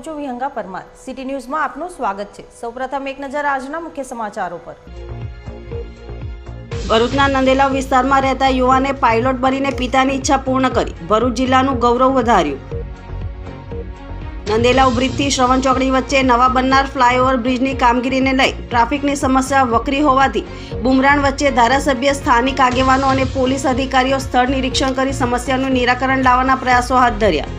હું છું વિહંગા પરમાર સિટી ન્યૂઝમાં આપનું સ્વાગત છે. સૌપ્રથમ એક નજર આજના મુખ્ય સમાચારો પર. ભરૂચના નંદેલાવ વિસ્તારમાં રહેતા યુવાને પાયલોટ બનીને પિતાની ઈચ્છા પૂર્ણ કરી. ભરૂચ જિલ્લાનું ગૌરવ વધાર્યું. નંદેલાવ બ્રિજથી શ્રવણ ચોકડી વચ્ચે નવા બનનાર ફ્લાયઓવર બ્રિજની કામગીરીને લઈ ટ્રાફિકની સમસ્યા વકરી હોવાથી બુમરાણ વચ્ચે ધારાસભ્ય, સ્થાનિક આગેવાનો અને પોલીસ અધિકારીઓ સ્થળ નિરીક્ષણ કરી સમસ્યાનું નિરાકરણ લાવવાના પ્રયાસો હાથ ધર્યા.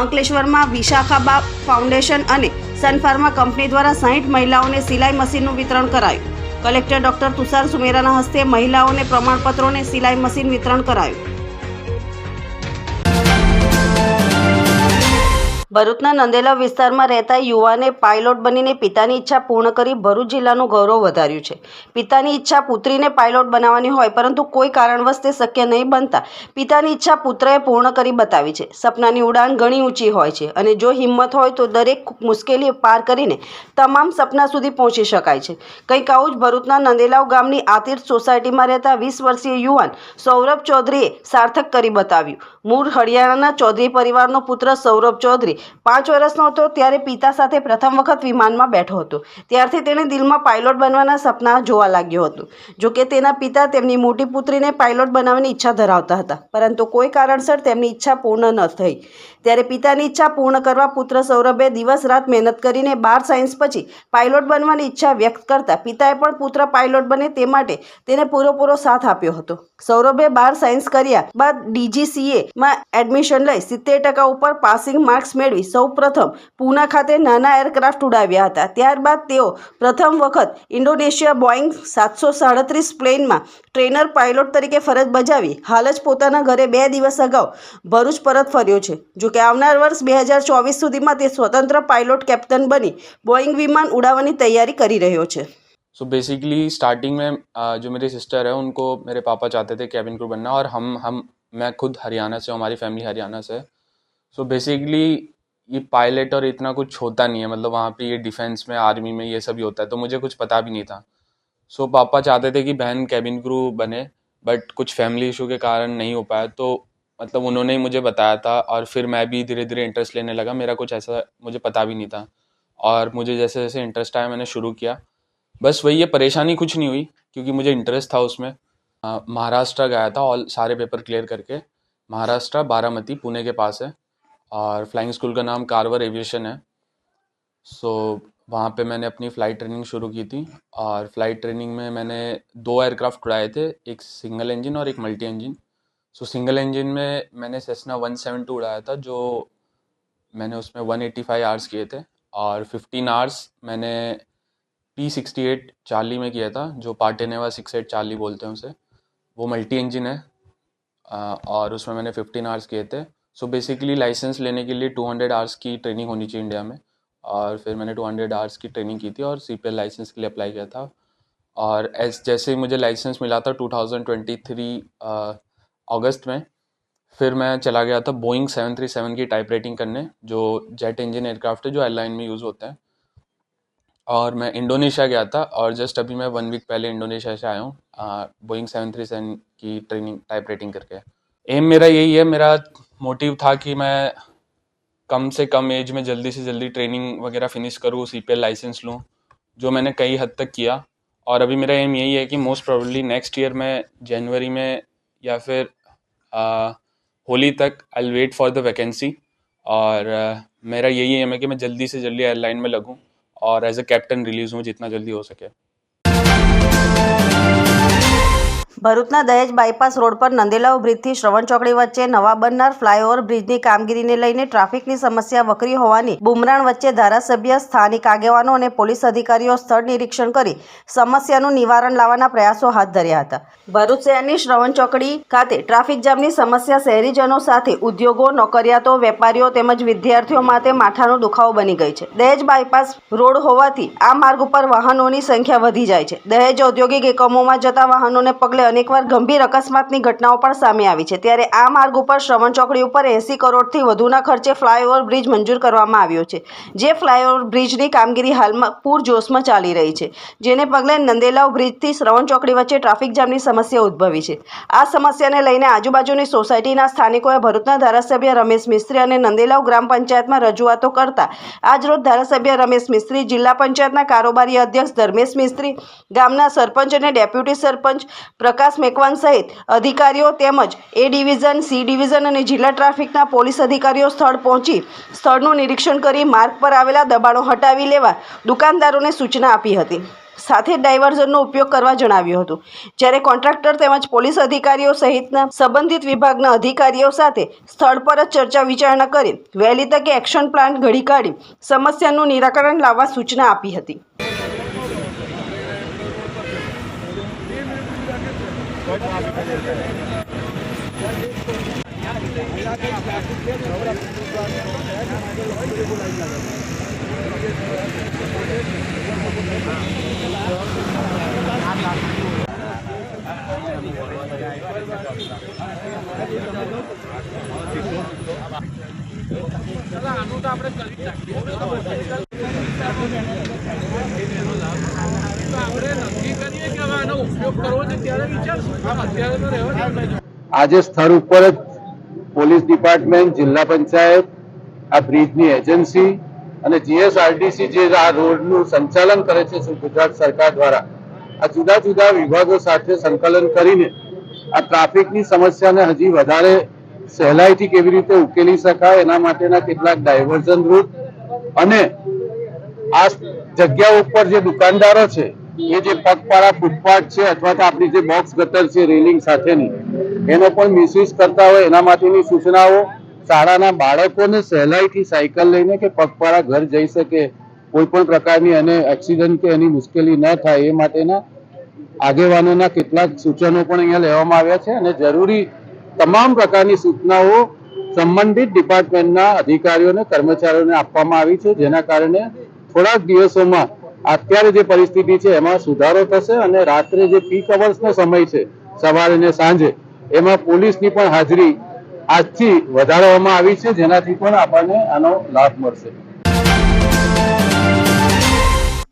અંકલેશ્વરમાં વિશાખાબા ફાઉન્ડેશન અને સનફાર્મા કંપની દ્વારા સાહીઠ મહિલાઓને સિલાઈ મશીનનું વિતરણ કરાયું. કલેક્ટર ડોક્ટર તુષાર સુમેરાના હસ્તે મહિલાઓને પ્રમાણપત્રોને સિલાઈ મશીન વિતરણ કરાયું. ભરૂચના નંદેલા વિસ્તારમાં રહેતા યુવાને પાયલોટ બનીને પિતાની ઈચ્છા પૂર્ણ કરી ભરૂચ જિલ્લાનું ગૌરવ વધાર્યું છે. પિતાની ઈચ્છા પુત્રીને પાયલોટ બનાવવાની હોય, પરંતુ કોઈ કારણવશ તે શક્ય નહીં બનતા પિતાની ઈચ્છા પુત્રએ પૂર્ણ કરી બતાવી છે. સપનાની ઉડાન ઘણી ઊંચી હોય છે અને જો હિંમત હોય તો દરેક મુશ્કેલી પાર કરીને તમામ સપના સુધી પહોંચી શકાય છે. કંઈક આવું જ ભરૂચના નંદેલાવ ગામની આતીર્થ સોસાયટીમાં રહેતા વીસ વર્ષીય યુવાન સૌરભ ચૌધરીએ સાર્થક કરી બતાવ્યું. મૂળ હરિયાણાના ચૌધરી પરિવારનો પુત્ર સૌરભ ચૌધરી પાંચ વર્ષનો હતો ત્યારે પિતા સાથે પ્રથમ વખત વિમાનમાં બેઠો હતો. ત્યારથી તેણે દિલમાં પાયલોટ બનવાના સપના જોવા લાગ્યો હતું. જોકે તેના પિતા તેમની મોટી પુત્રીને પાયલોટ બનાવવાની ઈચ્છા ધરાવતા હતા, પરંતુ કોઈ કારણસર તેમની ઈચ્છા પૂર્ણ ન થઈ. ત્યારે પિતાની ઈચ્છા પૂર્ણ કરવા પુત્ર સૌરભે દિવસ રાત મહેનત કરીને બાર સાયન્સ પછી પાયલોટ બનવાની ઈચ્છા વ્યક્ત કરતા પિતાએ પણ પુત્ર પાયલોટ બને તે માટે તેને પૂરેપૂરો સાથ આપ્યો હતો. સૌરભે બાર સાયન્સ કર્યા બાદ ડીજીસીએ માં એડમિશન લઈ સિત્તેર ટકા ઉપર પાસિંગ માર્ક્સ મેળવી સૌ પ્રથમ પૂના ખાતે નાના એરક્રાફ્ટ ઉડાવ્યા હતા ત્યારબાદ તેઓ પ્રથમ વખત ઇન્ડોનેશિયા બોઈંગ સાતસો સાડત્રીસ પ્લેનમાં ટ્રેનર પાયલોટ તરીકે ફરજ બજાવી હાલ જ પોતાના ઘરે બે દિવસ અગાઉ ભરૂચ પરત ફર્યો છે જો કે આવનાર વર્ષ બે હજાર ચોવીસ સુધીમાં તે સ્વતંત્ર પાયલોટ કેપ્ટન બની બોઈંગ વિમાન ઉડાવવાની તૈયારી કરી રહ્યો છે सो बेसिकली स्टार्टिंग में अ, जो मेरी सिस्टर है उनको मेरे पापा चाहते थे कैबिन क्रू बनना और हम हम मैं खुद हरियाणा से हूँ हमारी फैमिली हरियाणा से सो बेसिकली ये पायलट और इतना कुछ होता नहीं है मतलब वहाँ पे ये डिफेंस में आर्मी में ये सब ही होता है तो मुझे कुछ पता भी नहीं था। सो so, पापा चाहते थे कि बहन कैबिन क्रू बने बट कुछ फैमिली इशू के कारण नहीं हो पाया तो मतलब उन्होंने ही मुझे बताया था और फिर मैं भी धीरे धीरे इंटरेस्ट लेने लगा मेरा कुछ ऐसा मुझे पता भी नहीं था और मुझे जैसे जैसे इंटरेस्ट आया मैंने शुरू किया। बस वही ये परेशानी कुछ नहीं हुई क्योंकि मुझे इंटरेस्ट था उसमें। महाराष्ट्र गया था ऑल सारे पेपर क्लियर करके। महाराष्ट्र बारामती पुणे के पास है। और फ्लाइंग स्कूल का नाम कार्वर एविएशन है। सो वहाँ पे मैंने अपनी फ़्लाइट ट्रेनिंग शुरू की थी और फ़्लाइट ट्रेनिंग में मैंने दो एयरक्राफ्ट उड़ाए थे, एक सिंगल इंजन और एक multi engine so single engine में मैंने सेसना वन सेवन टू उड़ाया था, जो मैंने उसमें वन एट्टी फाइव आवर्स किए थे और फिफ्टीन आवर्स मैंने पी सिक्सटी एट चार्ली में किया था, जो पार्टेनेवा सिक्स एट चार्ली बोलते हैं उसे। वो मल्टी इंजन है और उसमें मैंने फिफ्टीन आवर्स किए थे। सो बेसिकली लाइसेंस लेने के लिए टू हंड्रेड आवर्स की ट्रेनिंग होनी चाहिए इंडिया में। और फिर मैंने टू हंड्रेड आवर्स की ट्रेनिंग की थी और सी पी एल लाइसेंस के लिए अप्लाई किया था। और एस जैसे ही मुझे लाइसेंस मिला था टू थाउज़ेंड ट्वेंटी थ्री अगस्त में, फिर मैं चला गया था बोइंग सेवन थ्री सेवन की टाइप रेटिंग करने, जो जेट इंजन एयरक्राफ्ट है, जो एयरलाइन में यूज़ होते हैं। और मैं इंडोनेशिया गया था और जस्ट अभी मैं वन वीक पहले इंडोनेशिया से आया हूँ बोइंग सेवन थ्री सेवन की ट्रेनिंग टाइप रेटिंग करके। एम मेरा यही है, मेरा मोटिव था कि मैं कम से कम एज में जल्दी से जल्दी ट्रेनिंग वगैरह फिनिश करूँ सी पी लाइसेंस लूँ जो मैंने कई हद तक किया। और अभी मेरा एम यही है कि मोस्ट प्रोबेबली नेक्स्ट ईयर में जनवरी में या फिर आ, होली तक I wait for the vacancy और आ, मेरा यही एम है कि मैं जल्दी से जल्दी एयरलाइन में लगूँ और एज अ कैप्टन रिलीज़ हूँ जितना जल्दी हो सके। ભરૂચના દહેજ બાયપાસ રોડ પર નંદેલાવ બ્રિજથી શ્રવણ ચોકડી વચ્ચે નવા બનનાર ફ્લાયઓવર બ્રિજની કામગીરીને લઈને ટ્રાફિકની સમસ્યા વકરી હોવાની બુમરાણ વચ્ચે ધારાસભ્ય, સ્થાનિક આગેવાનો અને પોલીસ અધિકારીઓ સ્થળ નિરીક્ષણ કરી સમસ્યાનું નિવારણ લાવવાના પ્રયાસો હાથ ધર્યા હતા. ભરૂચ શહેરની શ્રવણ ચોકડી ખાતે ટ્રાફિક જામની સમસ્યા શહેરીજનો સાથે ઉદ્યોગો, નોકરિયાતો, વેપારીઓ તેમજ વિદ્યાર્થીઓ માટે માથાનો દુખાવો બની ગઈ છે. દહેજ બાયપાસ રોડ હોવાથી આ માર્ગ ઉપર વાહનોની સંખ્યા વધી જાય છે. દહેજ ઔદ્યોગિક એકમોમાં જતા વાહનોને પગલે અનેકવાર ગંભીર અકસ્માતની ઘટનાઓ પણ સામે આવી છે. ત્યારે આ માર્ગ ઉપર શ્રવણ ચોકડી ઉપર એંસી કરોડથી વધુના ખર્ચે ફ્લાયઓવર બ્રિજ મંજૂર કરવામાં આવ્યો છે, જે ફ્લાયઓવર બ્રિજની કામગીરી હાલમાં પૂરજોશમાં ચાલી રહી છે, જેને પગલે નંદેલાવ બ્રિજથી શ્રવણ ચોકડી વચ્ચે ટ્રાફિક જામની સમસ્યા ઉદ્ભવી છે. આ સમસ્યાને લઈને આજુબાજુની સોસાયટીના સ્થાનિકોએ ભરૂચના ધારાસભ્ય રમેશ મિસ્ત્રી અને નંદેલાવ ગ્રામ પંચાયતમાં રજૂઆતો કરતા આજરોજ ધારાસભ્ય રમેશ મિસ્ત્રી, જિલ્લા પંચાયતના કારોબારી અધ્યક્ષ ધર્મેશ મિસ્ત્રી, ગામના સરપંચ અને ડેપ્યુટી સરપંચ પ્રકાશ મેકવાન સહિત અધિકારીઓ તેમજ એ ડિવિઝન, સી ડિવિઝન અને જિલ્લા ટ્રાફિકના પોલીસ અધિકારીઓ સ્થળ પહોંચી સ્થળનું નિરીક્ષણ કરી માર્ગ પર આવેલા દબાણો હટાવી લેવા દુકાનદારોને સૂચના આપી હતી. સાથે ડાયવર્ઝનનો ઉપયોગ કરવા જણાવ્યું હતું. જ્યારે કોન્ટ્રાક્ટર તેમજ પોલીસ અધિકારીઓ સહિતના સંબંધિત વિભાગના અધિકારીઓ સાથે સ્થળ પર જ ચર્ચા વિચારણા કરી વહેલી તકે એક્શન પ્લાન ઘડી કાઢી સમસ્યાનું નિરાકરણ લાવવા સૂચના આપી હતી. આનું તો આપણે કરી આજે સ્થળ ઉપર જ પોલીસ ડિપાર્ટમેન્ટ, જિલ્લા પંચાયત, આ બ્રિજની એજન્સી અને જીએસઆરટીસી જે આ રોડનું સંચાલન કરે છે ગુજરાત સરકાર દ્વારા, આ જુદા જુદા વિભાગો સાથે સંકલન કરીને આ ટ્રાફિકની સમસ્યાને હજી વધારે સહેલાઈથી કેવી રીતે ઉકેલી શકાય એના માટેના કેટલાક ડાયવર્ઝન રૂટ અને આ જગ્યા ઉપર જે દુકાનદારો છે એ જે પગપાળા ફૂટપાથ છે અથવા તો આપણી જે બોક્સ ગટર છે રેલિંગ સાથેની, એનો પણ મિસયુઝ કરતા હોય એના માટેની સૂચનાઓ શાળાના બાળકોને સહેલાઈથી સાયકલ લઈને કે પગપાળા ઘર જઈ શકે, કોઈ પણ પ્રકારની અને એક્સિડન્ટ કે એની મુશ્કેલી ન થાય એ માટેના આગેવાનોના કેટલાક સૂચનો પણ અહીંયા લેવામાં આવ્યા છે અને જરૂરી તમામ પ્રકારની સૂચનાઓ સંબંધિત ડિપાર્ટમેન્ટના અધિકારીઓને કર્મચારીઓને આપવામાં આવી છે, જેના કારણે થોડાક દિવસોમાં અત્યારે જે પરિસ્થિતિ છે, એમાં સુધારો થશે અને રાત્રે જે પીક અવર્સનો સમય છે, સવારે ને સાંજે, એમાં પોલીસની પણ હાજરી આજથી વધારવામાં આવી છે, જેનાથી પણ આપણને આનો લાભ મળશે.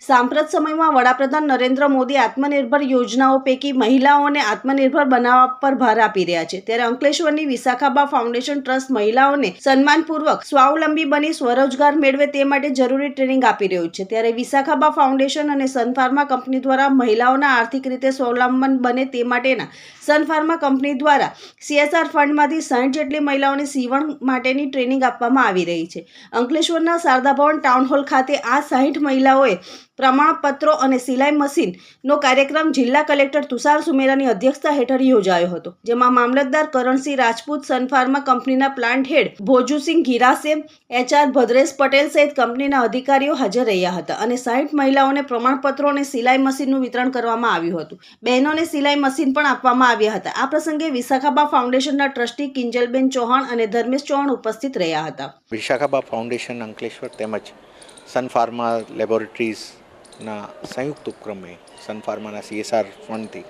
સાંપ્રત સમયમાં વડાપ્રધાન નરેન્દ્ર મોદી આત્મનિર્ભર યોજનાઓ પૈકી મહિલાઓને આત્મનિર્ભર બનાવવા પર ભાર આપી રહ્યા છે. ત્યારે અંકલેશ્વરની વિશાખાબા ફાઉન્ડેશન ટ્રસ્ટ મહિલાઓને સન્માનપૂર્વક સ્વાવલંબી બની સ્વરોજગાર મેળવે તે માટે જરૂરી ટ્રેનિંગ આપી રહ્યું છે. ત્યારે વિશાખાબા ફાઉન્ડેશન અને સનફાર્મા કંપની દ્વારા મહિલાઓના આર્થિક રીતે સ્વાવલંબન બને તે માટેના સનફાર્મા કંપની દ્વારા સીએસઆર ફંડમાંથી સાઠ જેટલી મહિલાઓને સીવણ માટેની ટ્રેનિંગ આપવામાં આવી રહી છે. અંકલેશ્વરના શારદા ભવન ટાઉન હોલ ખાતે આ સાહીઠ મહિલાઓએ પ્રમાણપત્રો અને સિલાઈ મશીનનો કાર્યક્રમ જિલ્લા કલેક્ટર તુષાર સુમેરાની અધ્યક્ષતા હેઠળ યોજાયો હતો, જેમાં મામલતદાર કરણસિંહ રાજપૂત સનફાર્મા કંપનીના plant head Bhojusinh Girase, HR Bhadresh Patel સહિત કંપનીના અધિકારીઓ હાજર રહ્યા હતા અને સાહીઠ મહિલાઓને પ્રમાણપત્રો અને સિલાઈ મશીનનું વિતરણ કરવામાં આવ્યું હતું. બહેનોને સિલાઈ મશીન પણ આપવામાં આવ્યા હતા. આ પ્રસંગે વિશાખાબા ફાઉન્ડેશનના ટ્રસ્ટી કિંજલબેન ચૌહાણ અને ધર્મેશ ચૌહાણ ઉપસ્થિત રહ્યા હતા. વિશાખાબા ફાઉન્ડેશન અંકલેશ્વર તેમજ સન ફાર્મા લેબોરેટરીઝના સંયુક્ત ઉપક્રમે સન ફાર્માના સીએસઆર ફંડથી.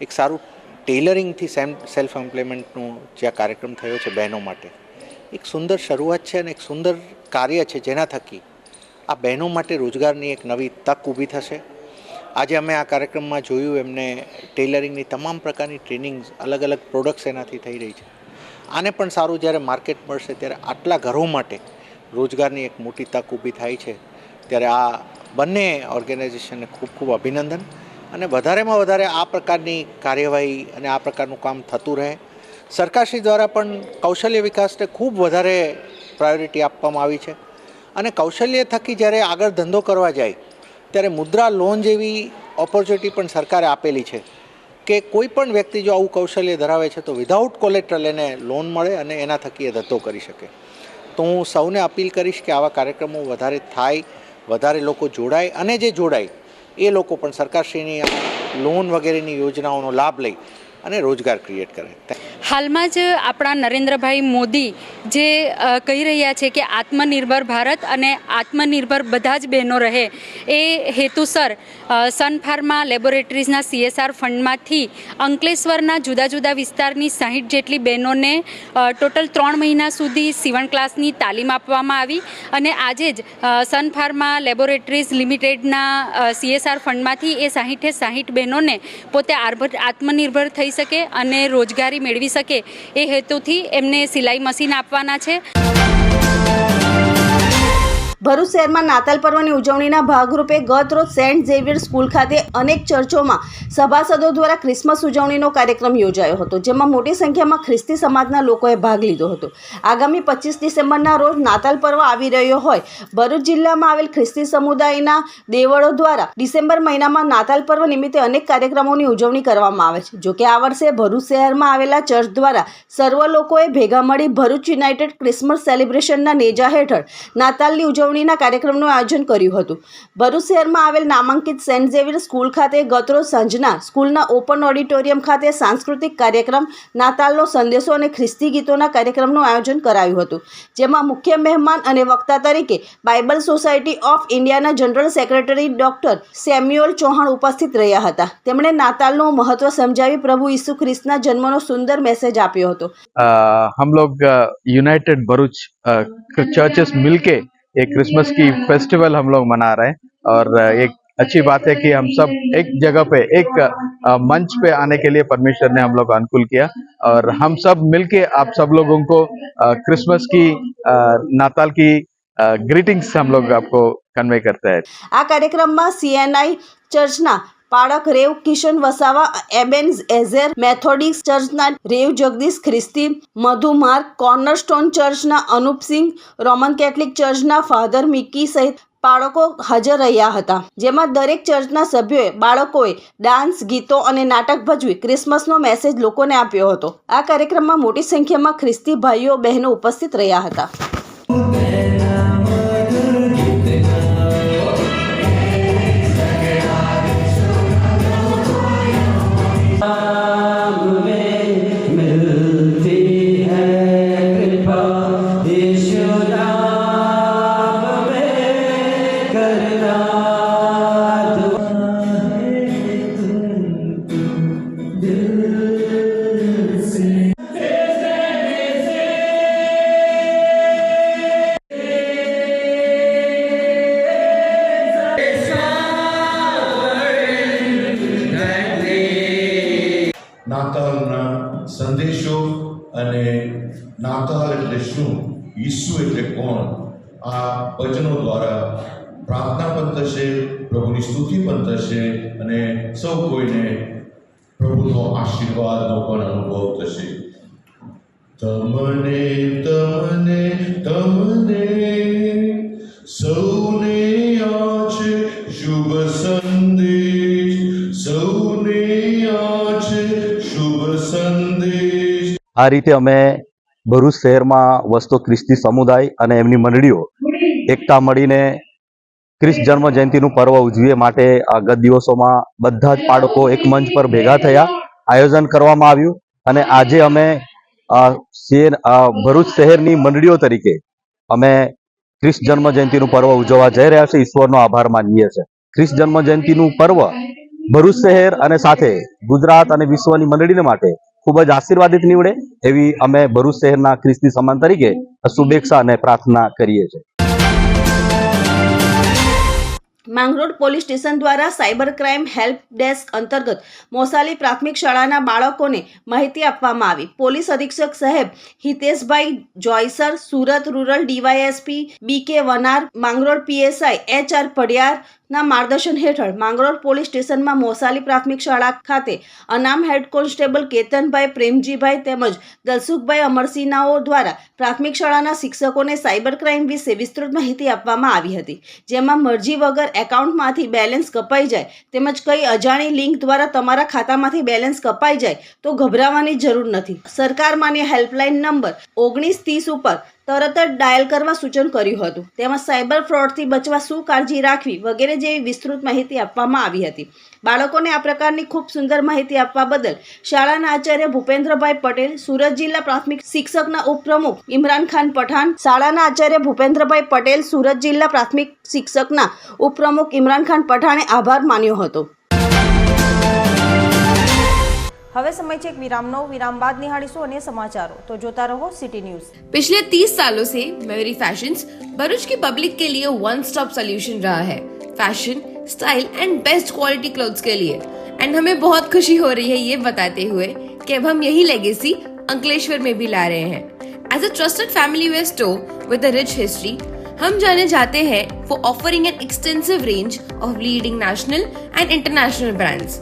એક સારું ટેલરિંગથી સેમ સેલ્ફ એમ્પ્લોયમેન્ટનું જે આ કાર્યક્રમ થયો છે બહેનો માટે. એક સુંદર શરૂઆત છે અને એક સુંદર કાર્ય છે જેના થકી આ બહેનો માટે રોજગારની એક નવી તક ઊભી થશે. આજે અમે આ કાર્યક્રમમાં જોયું એમને ટેલરિંગની તમામ પ્રકારની ટ્રેનિંગ અલગ અલગ પ્રોડક્ટ્સ એનાથી થઈ રહી છે. આને પણ સારું જ્યારે માર્કેટ મળશે ત્યારે આટલા ઘરો માટે રોજગારની એક મોટી તક ઊભી થાય છે. ત્યારે આ બંને ઓર્ગેનાઇઝેશનને ખૂબ ખૂબ અભિનંદન. અને વધારેમાં વધારે આ પ્રકારની કાર્યવાહી અને આ પ્રકારનું કામ થતું રહે. સરકારશ્રી દ્વારા પણ કૌશલ્ય વિકાસને ખૂબ વધારે પ્રાયોરિટી આપવામાં આવી છે. અને કૌશલ્ય થકી જ્યારે આગળ ધંધો કરવા જાય, ત્યારે મુદ્રા લોન જેવી ઓપોર્ચ્યુનિટી પણ સરકારે આપેલી છે કે કોઈ પણ વ્યક્તિ જો આવું કૌશલ્ય ધરાવે છે, તો વિધાઉટ કોલેટ્રલ એને લોન મળે અને એના થકી એ ધંધો કરી શકે. તો હું સૌને અપીલ કરીશ કે આવા કાર્યક્રમો વધારે થાય વધારે લોકો જોડાય અને જે જોડાય, એ લોકો પણ સરકારશ્રીની લોન વગેરેની યોજનાઓનો લાભ લઈ અને રોજગાર ક્રિએટ કરે. હાલમાં જ આપણા નરેન્દ્રભાઈ મોદી જે કહી રહ્યા છે કે આત્મનિર્ભર ભારત અને આત્મનિર્ભર બધા જ બહેનો રહે, એ હેતુસર સન ફાર્મા લેબોરેટરીઝના સીએસઆર ફંડમાંથી અંકલેશ્વરના જુદા જુદા વિસ્તારની સાહીઠ જેટલી બહેનોને ટોટલ ત્રણ મહિના સુધી સીવણ ક્લાસની તાલીમ આપવામાં આવી અને આજે જ સન ફાર્મા લેબોરેટરીઝ લિમિટેડના સીએસઆર ફંડમાંથી એ સાહીઠે સાહીઠ બહેનોને પોતે આર્ભ- આત્મનિર્ભર થઈ શકે અને રોજગારી મેળવી શકે. એ હેતુથી એમને સિલાઈ મશીન આપવાના છે. ભરૂચ શહેરમાં નાતાલ પર્વની ઉજવણીના ભાગરૂપે ગત રોજ સેન્ટ ઝેવિયર સ્કૂલ ખાતે અનેક ચર્ચોમાં સભાસદો દ્વારા ક્રિસમસ ઉજવણીનો કાર્યક્રમ યોજાયો હતો, જેમાં મોટી સંખ્યામાં ખ્રિસ્તી સમાજના લોકોએ ભાગ લીધો હતો. આગામી પચીસ ડિસેમ્બરના રોજ નાતાલ પર્વ આવી રહ્યો હોય, ભરૂચ જિલ્લામાં આવેલ ખ્રિસ્તી સમુદાયના દેવળો દ્વારા ડિસેમ્બર મહિનામાં નાતાલ પર્વ નિમિત્તે અનેક કાર્યક્રમોની ઉજવણી કરવામાં આવે છે. જોકે આ વર્ષે ભરૂચ શહેરમાં આવેલા ચર્ચ દ્વારા સર્વ લોકોએ ભેગા મળી ભરૂચ યુનાઇટેડ ક્રિસમસ સેલિબ્રેશનના નેજા હેઠળ નાતાલની ઉજવણીના કાર્યક્રમનું આયોજન કર્યું હતું ભરૂચ શહેરમાં આવેલ નામાંકિત સેન્ટ ઝેવિયર સ્કૂલ ખાતે ગતરોજ સાંજના સ્કૂલના ઓપન ઓડિટોરિયમ ખાતે સાંસ્કૃતિક કાર્યક્રમ નાતાલનો સંદેશો અને ખ્રિસ્તી ગીતોના કાર્યક્રમનું આયોજન કરાયું હતું જેમાં મુખ્ય મહેમાન અને વક્તા તરીકે બાઇબલ સોસાયટી ઓફ ઇન્ડિયાના general secretary doctor Samuel Chauhan ઉપસ્થિત રહ્યા હતા તેમણે નાતાલનું મહત્વ સમજાવી પ્રભુ ઈસુ ખ્રિસ્તના જન્મનો સુંદર મેસેજ આપ્યો હતો अ, हम लोग यूनाइटेड भरूच चर्चेस मिलके एक क्रिसमस की फेस्टिवल हम लोग मना रहे हैं और अ, एक अच्छी बात है कि हम सब एक जगह पे एक अ, मंच पे आने के लिए परमेश्वर ने हम लोग को अनुकूल किया और हम सब मिलके आप सब लोगों को अ, क्रिसमस की अ, नाताल की ग्रीटिंग्स हम लोग आपको कन्वे करते हैं આ કાર્યક્રમમાં CNI ચર્ચના પાળક Rev Kishan Vasava Ebenezer Methodist ચર્ચના Rev Jagdish Khristi Madhu Mark cornerstone ચર્ચના Anupsinh Roman Catholic ચર્ચના ફાધર મિકી સહિત બાળકો હાજર રહ્યા હતા. જેમાં દરેક ચર્ચના સભ્યોએ બાળકોએ ડાન્સ, ગીતો અને નાટક ભજવી ક્રિસમસનો મેસેજ લોકોને આપ્યો હતો. આ કાર્યક્રમમાં મોટી સંખ્યામાં ખ્રિસ્તી ભાઈઓ બહેનો ઉપસ્થિત રહ્યા હતા. પ્રાર્થના પણ થશે, પ્રભુની સ્તુતિ પણ થશે અને સૌ કોઈને પ્રભુનો આશીર્વાદનો પણ અનુભવ થશે. તમને તમને તમને સૌને આ છે શુભ સંદેશ, સૌને આ છે શુભ સંદેશ. આ રીતે અમે ભરૂચ શહેરમાં વસતો ખ્રિસ્તી સમુદાય અને એમની મંડળીઓ એકતા મળીને ક્રિસ્ત જન્મ જયંતિનું પર્વ ઉજવીએ માટે આ ગત દિવસોમાં બધા જ બાળકો એક મંચ પર ભેગા થયા. આયોજન કરવામાં આવ્યું અને આજે અમે શહેર ભરૂચ શહેરની મંડળીઓ તરીકે અમે ખ્રિસ્ત જન્મ જયંતિનું પર્વ ઉજવવા જઈ રહ્યા છે ઈશ્વરનો આભાર માનીએ છીએ. ખ્રિસ્ત જન્મ જયંતિનું પર્વ ભરૂચ શહેર અને સાથે ગુજરાત અને વિશ્વની મંડળીને માટે ખૂબ જ આશીર્વાદિત નીવડે એવી અમે ભરૂચ શહેરના ખ્રિસ્તી સમાન તરીકે શુભેચ્છા અને પ્રાર્થના કરીએ છીએ. માંગરોળ પોલીસ સ્ટેશન દ્વારા સાયબર ક્રાઇમ હેલ્પ ડેસ્ક અંતર્ગત મોસાલી પ્રાથમિક શાળાના બાળકોને માહિતી આપવામાં આવી. પોલીસ અધિક્ષક સાહેબ Hiteshbhai Joysar Surat rural DYSP B K Vanar, Mangrol PSI H R પડિયારના માર્ગદર્શન હેઠળ માંગરોળ પોલીસ સ્ટેશનમાં મોસાલી પ્રાથમિક શાળા ખાતે અનામ હેડ કોન્સ્ટેબલ કેતનભાઈ પ્રેમજીભાઈ તેમજ દલસુખભાઈ અમરસિંહનાઓ દ્વારા પ્રાથમિક શાળાના શિક્ષકોને સાયબર ક્રાઇમ વિશે વિસ્તૃત માહિતી આપવામાં આવી હતી, જેમાં મરજી વગર એકાઉન્ટમાંથી બેલેન્સ કપાઈ જાય તેમજ કઈ અજાણી લિંક દ્વારા તમારા ખાતામાંથી બેલેન્સ કપાઈ જાય તો ગભરાવાની જરૂર નથી. સરકાર માન્ય હેલ્પલાઇન નંબર ઓગણીસ ત્રીસ ઉપર તરત જ ડાયલ કરવા સૂચન કર્યું હતું. તેમાં સાયબર ફ્રોડથી બચવા શું કાળજી રાખવી વગેરે જેવી વિસ્તૃત માહિતી આપવામાં આવી હતી. બાળકોને આ પ્રકારની ખૂબ સુંદર માહિતી આપવા બદલ શાળાના આચાર્ય ભૂપેન્દ્રભાઈ પટેલ, સુરત જિલ્લા પ્રાથમિક શિક્ષકના ઉપપ્રમુખ ઇમરાન ખાન પઠાણ, શાળાના આચાર્ય ભૂપેન્દ્રભાઈ પટેલ, સુરત જિલ્લા પ્રાથમિક શિક્ષકના ઉપપ્રમુખ ઇમરાન ખાન પઠાણે આભાર માન્યો હતો. હવે સમય છે એક વિરામનો વિરામ બાદ નિહાળીશું અન્ય સમાચારો તો જોતા રહો સિટી ન્યૂઝ पिछले 30 सालों से मयूरी फैशंस भरूच की पब्लिक के लिए वन स्टॉप सोल्यूशन रहा है fashion style and best quality clothes के लिए एंड हमें बहुत खुशी हो रही है ये बताते हुए कि अब हम यही लेगेसी अंकलेश्वर में भी ला रहे हैं as a trusted family wear store with a rich history हम जाने जाते हैं for offering an extensive range of leading national and international brands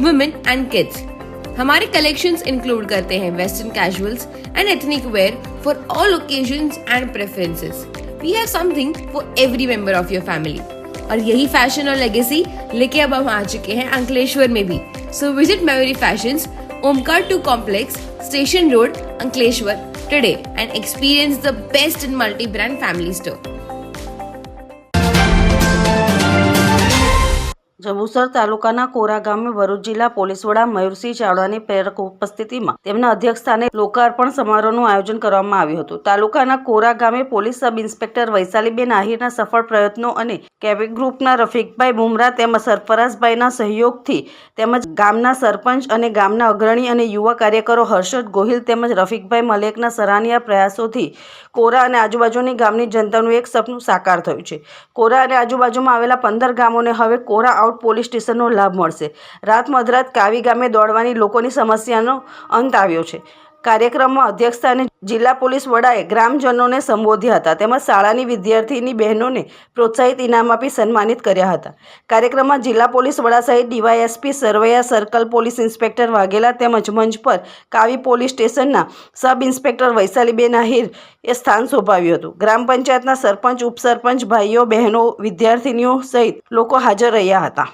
women and kids हमारे कलेक्शंस इंक्लूड करते हैं western casuals and ethnic wear for all occasions and preferences we have something for every member of your family और यही fashion और legacy लेके अब हम आ चुके हैं अंकलेश्वर में भी so visit Memory Fashions Omkar two complex station road Ankleshwar today and experience the best in multi brand family store Jambusar તાલુકાના કોરા ગામે ભરૂચ જિલ્લા પોલીસ વડા મયુરસિંહ ચાવડાની પ્રેરક ઉપસ્થિતિમાં તેમના અધ્યક્ષસ્થાને લોકાર્પણ સમારોહનું આયોજન કરવામાં આવ્યું હતું. તાલુકાના કોરા ગામે પોલીસ સબ ઇન્સ્પેક્ટર વૈશાલીબેન આહિરના સફળ પ્રયત્નો અને કેવિક ગ્રુપના રફીકભાઈ બુમરા તેમજ સરફરાઝભાઈના સહયોગથી તેમજ ગામના સરપંચ અને ગામના અગ્રણી અને યુવા કાર્યકરો હર્ષદ ગોહિલ તેમજ રફીકભાઈ મલેકના સરાહનીય પ્રયાસોથી કોરા અને આજુબાજુની ગામની જનતાનું એક સપનું સાકાર થયું છે. કોરા અને આજુબાજુમાં આવેલા પંદર ગામોને હવે કોરા આઉટ પોલીસ સ્ટેશનનો લાભ મળશે. રાત મધરાત કાવી ગામે દોડવાની લોકોની સમસ્યાનો અંત આવ્યો છે. કાર્યક્રમમાં અધ્યક્ષસ્થાને જિલ્લા પોલીસ વડાએ ગ્રામજનોને સંબોધ્યા હતા. તેમજ શાળાની વિદ્યાર્થીની બહેનોને પ્રોત્સાહિત ઇનામ આપી સન્માનિત કર્યા હતા. કાર્યક્રમમાં જિલ્લા પોલીસ વડા સહિત DYSP Sarvaiya circle, police inspector Vaghela તેમજ મંચ પર કાવી પોલીસ સ્ટેશનના સબ ઇન્સ્પેક્ટર વૈશાલીબેન આહિર એ સ્થાન શોભાવ્યું હતું. ગ્રામ પંચાયતના સરપંચ, ઉપસરપંચ, ભાઈઓ, બહેનો, વિદ્યાર્થીનીઓ સહિત લોકો હાજર રહ્યા હતા.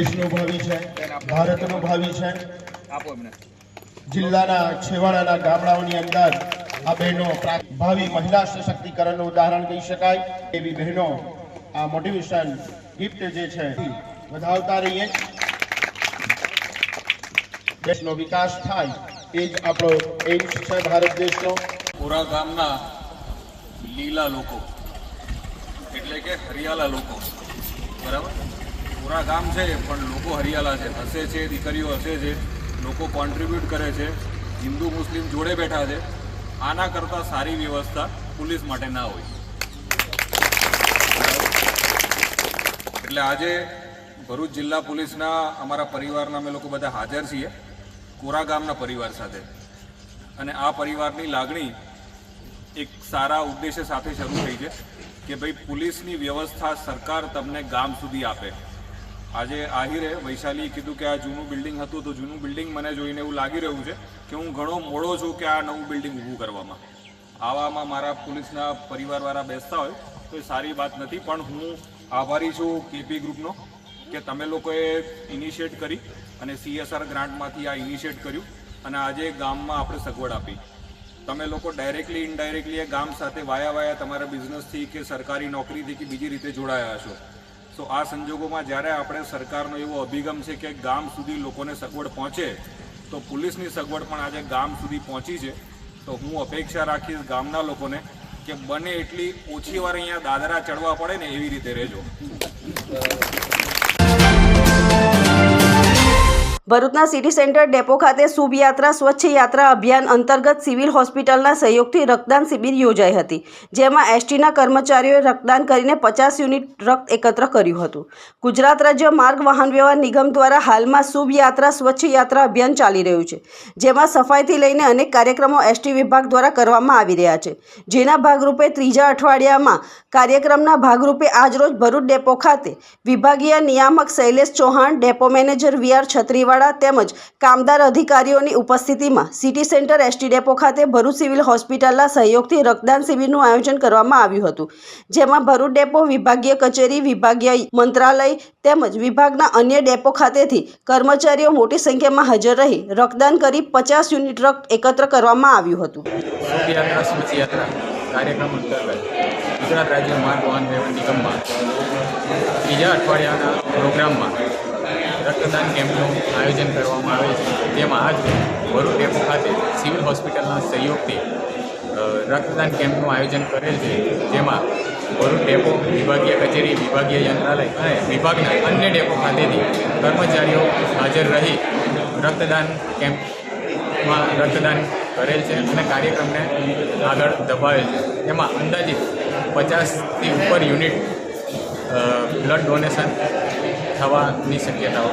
દેશનું ભાવિ છે. ભારતનું ભાવિ છે. જિલ્લાના છેવાડાના ગામડાઓની અંદર આ બહેનો ભાવિ મહિલા સશક્તિકરણનું ઉદાહરણ કહી શકાય. એવી બહેનો આ મોટિવેશન ગિફ્ટ જે છે વધાવતા રહીએ. દેશનો વિકાસ થાય એ જ આપણો એઇમ્સ છે ભારત દેશનો. પુરા ગામના લીલા લોકો એટલે કે હરિયાળા લોકો. બરાબર? કોરા ગામ છે, પણ લોકો હરિયાળા છે. હસે છે, દીકરીઓ હસે છે, લોકો કોન્ટ્રીબ્યુટ કરે છે. હિન્દુ, મુસ્લિમ જોડે બેઠા છે. આના કરતાં સારી વ્યવસ્થા પોલીસ માટે ના હોય. એટલે આજે ભરૂચ જિલ્લા પોલીસના અમારા પરિવારના અમે લોકો બધા હાજર છીએ, કોરા ગામના પરિવાર સાથે. અને આ પરિવારની લાગણી એક સારા ઉદ્દેશ્ય સાથે શરૂ થઈ છે કે ભાઈ પોલીસની વ્યવસ્થા સરકાર તમને ગામ સુધી આપે. આજે આહિરે વૈશાલીએ કીધું કે આ જૂનું બિલ્ડિંગ હતું તો જૂનું બિલ્ડિંગ મને જોઈને એવું લાગી રહ્યું છે કે હું ઘણો મોડો છું કે આ નવું બિલ્ડિંગ ઊભું કરવામાં. આવામાં મારા પોલીસના પરિવારવાળા બેસતા હોય તો એ સારી વાત નથી, પણ હું આભારી છું કેપી ગ્રુપનો કે તમે લોકોએ ઇનિશિયેટ કરી અને સીએસઆર ગ્રાન્ટમાંથી આ ઇનિશિયેટ કર્યું અને આજે ગામમાં આપણે સગવડ આપી. તમે લોકો ડાયરેક્ટલી ઇનડાયરેક્ટલી એ ગામ સાથે વાયા વાયા તમારા બિઝનેસથી કે સરકારી નોકરીથી કે બીજી રીતે જોડાયા છો સો આ સંજોગોમાં જ્યારે આપણે સરકારનો એવો અભિગમ છે કે ગામ સુધી લોકોને સગવડ પહોંચે, તો પોલીસની સગવડ પણ આજે ગામ સુધી પહોંચી છે. તો હું અપેક્ષા રાખીશ ગામના લોકોને કે બને એટલી ઓછી વાર અહીંયા દાદરા ચડવા પડે ને એવી રીતે રહેજો. ભરૂચના સિટી સેન્ટર ડેપો ખાતે શુભ યાત્રા સ્વચ્છ યાત્રા અભિયાન અંતર્ગત સિવિલ હોસ્પિટલના સહયોગથી રક્તદાન શિબિર યોજાઈ હતી, જેમાં એસટીના કર્મચારીઓએ રક્તદાન કરીને પચાસ યુનિટ રક્ત એકત્ર કર્યું હતું. ગુજરાત રાજ્ય માર્ગ વાહન વ્યવહાર નિગમ દ્વારા હાલમાં શુભ યાત્રા સ્વચ્છ યાત્રા અભિયાન ચાલી રહ્યું છે, જેમાં સફાઈથી લઈને અનેક કાર્યક્રમો એસટી વિભાગ દ્વારા કરવામાં આવી રહ્યા છે. જેના ભાગરૂપે ત્રીજા અઠવાડિયામાં કાર્યક્રમના ભાગરૂપે આજરોજ ભરૂચ ડેપો ખાતે વિભાગીય નિયામક Shailesh Chauhan, depot manager V R Chhatriwala તેમજ કામદાર અધિકારીઓની ઉપસ્થિતિમાં સિટી સેન્ટર એસટી ડેપો ખાતે ભરૂચ સિવિલ હોસ્પિટલના સહયોગથી રક્તદાન શિબિરનું આયોજન કરવામાં આવ્યું હતું. જેમાં ભરૂચ ડેપો વિભાગીય કચેરી, વિભાગીય મંત્રાલય તેમજ વિભાગના અન્ય ડેપો ખાતેથી કર્મચારીઓ મોટી સંખ્યામાં હાજર રહી રક્તદાન કરી પચાસ યુનિટ રક્ત એકત્ર કરવામાં આવ્યું હતું. કાર્યક્રમ અંતર્ગત ગુજરાત રાજ્ય માર્ગ વાહન વ્યવહાર નિગમમાં ત્રીજા અઠવાડિયાના પ્રોગ્રામમાં રક્તદાન કેમ્પનું આયોજન કરવામાં આવે છે. જેમાં આજ ભરૂચ ડેપો ખાતે સિવિલ હોસ્પિટલના સહયોગથી રક્તદાન કેમ્પનું આયોજન કરેલ છે. જેમાં ભરૂચ ડેપો, વિભાગીય કચેરી, વિભાગીય યંત્રાલય અને વિભાગના અન્ય ડેપો ખાતેથી કર્મચારીઓ હાજર રહી રક્તદાન કેમ્પમાં રક્તદાન કરેલ છે અને કાર્યક્રમને આગળ દબાવેલ છે. એમાં અંદાજિત પચાસથી ઉપર યુનિટ બ્લડ ડોનેશન થવાની શક્યતાઓ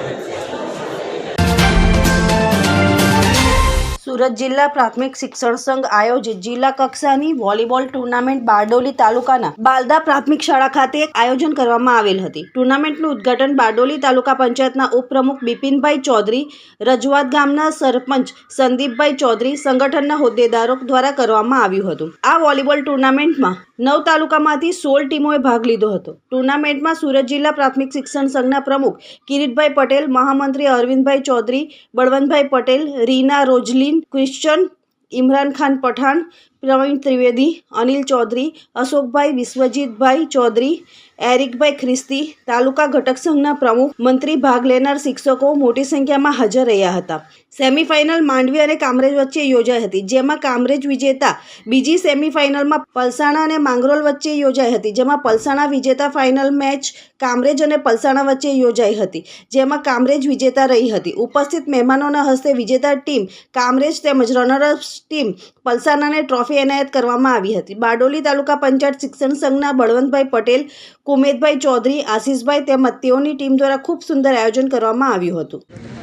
સુરત જિલ્લા પ્રાથમિક શિક્ષણ સંઘ આયોજિત જિલ્લા કક્ષાની વોલીબોલ ટુર્નામેન્ટ બારડોલી તાલુકાના બાલદા પ્રાથમિક શાળા ખાતે આયોજન કરવામાં આવેલ હતી. ટુર્નામેન્ટનું ઉદ્ઘાટન બારડોલી તાલુકા પંચાયતના ઉપપ્રમુખ બિપિનભાઈ ચૌધરી, રજવાત ગામના સરપંચ સંદીપભાઈ ચૌધરી, સંગઠનના હોદ્દેદારો દ્વારા કરવામાં આવ્યું હતું. આ વોલીબોલ ટુર્નામેન્ટમાં નવ તાલુકામાંથી સોળ ટીમોએ ભાગ લીધો હતો. ટુર્નામેન્ટમાં સુરત જિલ્લા પ્રાથમિક શિક્ષણ સંઘના પ્રમુખ કિરીટભાઈ પટેલ, મહામંત્રી અરવિંદભાઈ ચૌધરી, બળવંતભાઈ પટેલ, રીના રોજલીન ક્રિશ્ચન ઇમરાન ખાન પઠાણ પ્રવીણ ત્રિવેદી, અનિલ ચૌધરી, અશોકભાઈ વિશ્વજીતભાઈ ચૌધરી, એરિકભાઈ ખ્રિસ્તી, તાલુકા ઘટક સંઘના પ્રમુખ, મંત્રી ભાગ લેનાર શિક્ષકો મોટી સંખ્યામાં હાજર રહ્યા હતા. સેમીફાઇનલ માંડવી અને કામરેજ વચ્ચે યોજાઈ હતી, જેમાં કામરેજ વિજેતા બીજી સેમીફાઇનલમાં પલસાણા અને માંગરોલ વચ્ચે યોજાઈ હતી, જેમાં પલસાણા વિજેતા ફાઇનલ મેચ કામરેજ અને પલસાણા વચ્ચે યોજાઈ હતી, જેમાં કામરેજ વિજેતા રહી હતી. ઉપસ્થિત મહેમાનોના હસ્તે વિજેતા ટીમ કામરેજ તેમજ રનરઅપ ટીમ પલસાણાને ટ્રોફી એનાયત કરવામાં આવી હતી. બારડોલી તાલુકા પંચાયત શિક્ષણ સંઘના બળવંતભાઈ પટેલ, કુમેદભાઈ ચૌધરી, આશીષભાઈ તેમજ તેઓની ટીમ દ્વારા ખૂબ સુંદર આયોજન કરવામાં આવ્યું હતું.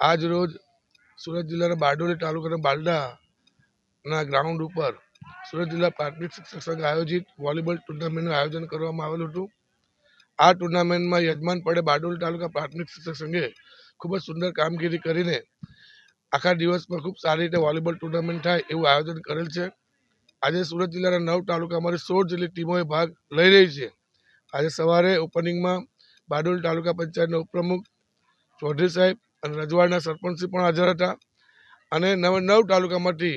આજ રોજ સુરત જિલ્લાના બારડોલી તાલુકાના બાલડાના ગ્રાઉન્ડ ઉપર સુરત જિલ્લા પ્રાથમિક શિક્ષક સંઘ આયોજિત વોલીબોલ ટુર્નામેન્ટનું આયોજન કરવામાં આવેલું હતું. આ ટુર્નામેન્ટમાં યજમાન પડે બારડોલી તાલુકા પ્રાથમિક શિક્ષક સંઘે ખૂબ જ સુંદર કામગીરી કરીને આખા દિવસમાં ખૂબ સારી રીતે વોલીબોલ ટુર્નામેન્ટ થાય એવું આયોજન કરેલ છે. આજે સુરત જિલ્લાના નવ તાલુકામાંથી સોળ જેટલી ટીમોએ ભાગ લઈ રહી છે. આજે સવારે ઓપનિંગમાં બારડોલી તાલુકા પંચાયતના ઉપપ્રમુખ ચૌધરી સાહેબ અને રજવાડના સરપંચશ્રી પણ હાજર હતા અને નવ નવ તાલુકામાંથી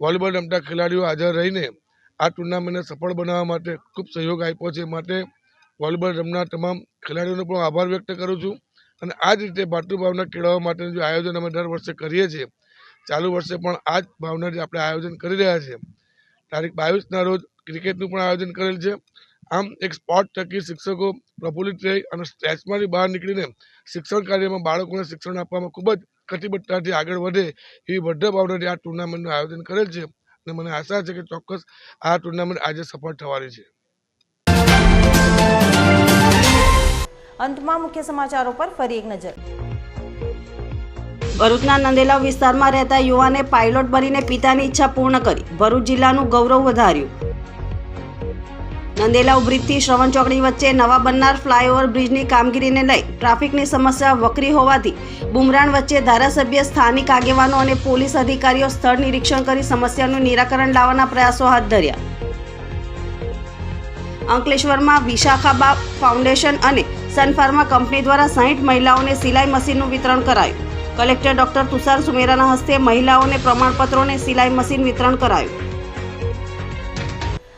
વોલીબોલ રમતા ખેલાડીઓ હાજર રહીને આ ટુર્નામેન્ટને સફળ બનાવવા માટે ખૂબ સહયોગ આપ્યો છે. માટે વોલીબોલ રમનાર તમામ ખેલાડીઓનો પણ આભાર વ્યક્ત કરું છું અને આ જ રીતે ભાતૃભાવના કેળવવા માટેનું જે આયોજન અમે દર વર્ષે કરીએ છીએ, ચાલુ વર્ષે પણ આ જ ભાવનાથી આપણે આયોજન કરી રહ્યા છીએ. તારીખ બાવીસના રોજ ક્રિકેટનું પણ આયોજન કરેલ છે. આમ એક સ્પોર્ટ થકી શિક્ષકો પ્રફુલ્લિત રહી અને સ્ટ્રેચમાંથી બહાર નીકળીને શિક્ષણ કાર્યમાં બાળકોને શિક્ષણ આપવામાં ખૂબ જ કટિબદ્ધતાથી આગળ વધે એવી બધા ભાવનાથી આ ટુર્નામેન્ટનું આયોજન કરેલ છે અને મને આશા છે કે ચોક્કસ આ ટુર્નામેન્ટ આજે સફળ થવાની છે. અંતમાં મુખ્ય સમાચારો પર ફરી એક નજર. ભરૂચના નંદેલા વિસ્તારમાં રહેતા યુવાને પાયલોટ બનીને પિતાની ઈચ્છા પૂર્ણ કરી. ભરૂચ જિલ્લાનું ગૌરવ વધાર્યું. નંદેલા બ્રિજથી શ્રવણ ચોકડી વચ્ચે નવા બનનાર ફ્લાયઓવર બ્રિજની કામગીરીને લઈ ટ્રાફિકની સમસ્યા વકરી હોવાથી બુમરાણ વચ્ચે ધારાસભ્ય સ્થાનિક આગેવાનો અને પોલીસ અધિકારીઓ સ્થળ નિરીક્ષણ કરી સમસ્યાનું નિરાકરણ લાવવાના પ્રયાસો હાથ ધર્યા. અંકલેશ્વરમાં વિશાખાબા ફાઉન્ડેશન અને સનફાર્મા કંપની દ્વારા સાહીઠ મહિલાઓને સિલાઈ મશીનનું વિતરણ કરાયું. કલેક્ટર ડોક્ટર તુષાર સુમેરાના હસ્તે મહિલાઓને પ્રમાણપત્રોને સિલાઈ મશીન વિતરણ કરાયું.